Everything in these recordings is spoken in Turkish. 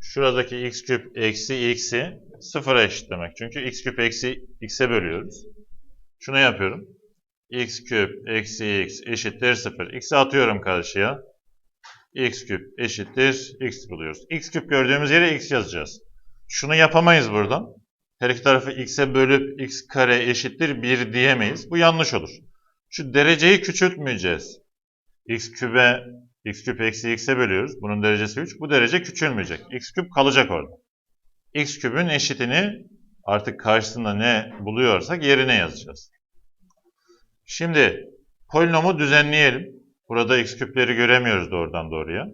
şuradaki x küp eksi x'i sıfıra eşitlemek. Çünkü x küp eksi x'e bölüyoruz. Şunu yapıyorum. x küp eksi x eşittir 0. x'i atıyorum karşıya. x küp eşittir x buluyoruz. x küp gördüğümüz yere x yazacağız. Şunu yapamayız buradan. Her iki tarafı x'e bölüp x kare eşittir 1 diyemeyiz. Bu yanlış olur. Şu dereceyi küçültmeyeceğiz. x küpe x küp eksi x'e bölüyoruz. Bunun derecesi 3. Bu derece küçülmeyecek. x küp kalacak orada. x küpün eşitini artık karşısında ne buluyorsak yerine yazacağız. Şimdi polinomu düzenleyelim. Burada x küpleri göremiyoruz doğrudan doğruya.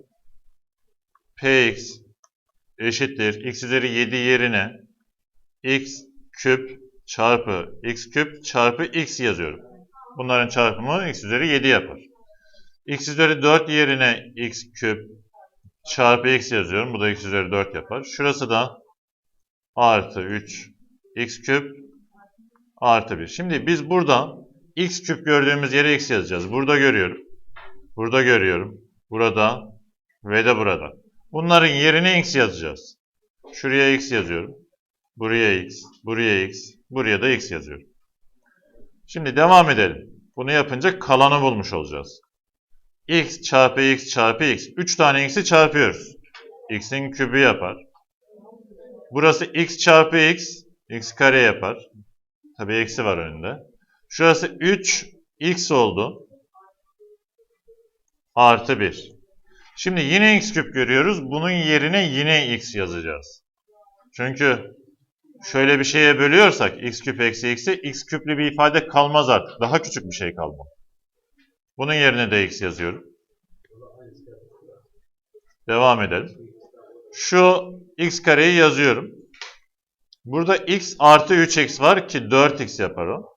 px eşittir x üzeri 7 yerine x küp çarpı x küp çarpı x yazıyorum. Bunların çarpımı x üzeri 7 yapar. X üzeri 4 yerine x küp çarpı x yazıyorum. Bu da x üzeri 4 yapar. Şurası da artı 3 x küp artı 1. Şimdi biz buradan x küp gördüğümüz yere x yazacağız. Burada görüyorum. Burada görüyorum. Burada ve de burada. Bunların yerine x yazacağız. Şuraya x yazıyorum. Buraya x, buraya x, buraya da x yazıyorum. Şimdi devam edelim. Bunu yapınca kalanı bulmuş olacağız. X çarpı x çarpı x. 3 tane x'i çarpıyoruz. x'in kübü yapar. Burası x çarpı x, x kare yapar. Tabi eksi var önünde. Şurası 3x oldu. Artı 1. Şimdi yine x küp görüyoruz. Bunun yerine yine x yazacağız. Çünkü şöyle bir şeye bölüyorsak x küp eksi x'i x küplü bir ifade kalmaz artık. Daha küçük bir şey kalmalı. Bunun yerine de x yazıyorum. Devam edelim. Şu x kareyi yazıyorum. Burada x artı 3x var ki 4x yapar o.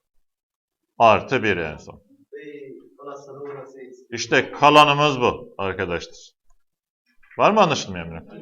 Artı 1 en son. İşte kalanımız bu arkadaşlar. Var mı anlaşılmayan bir nokta?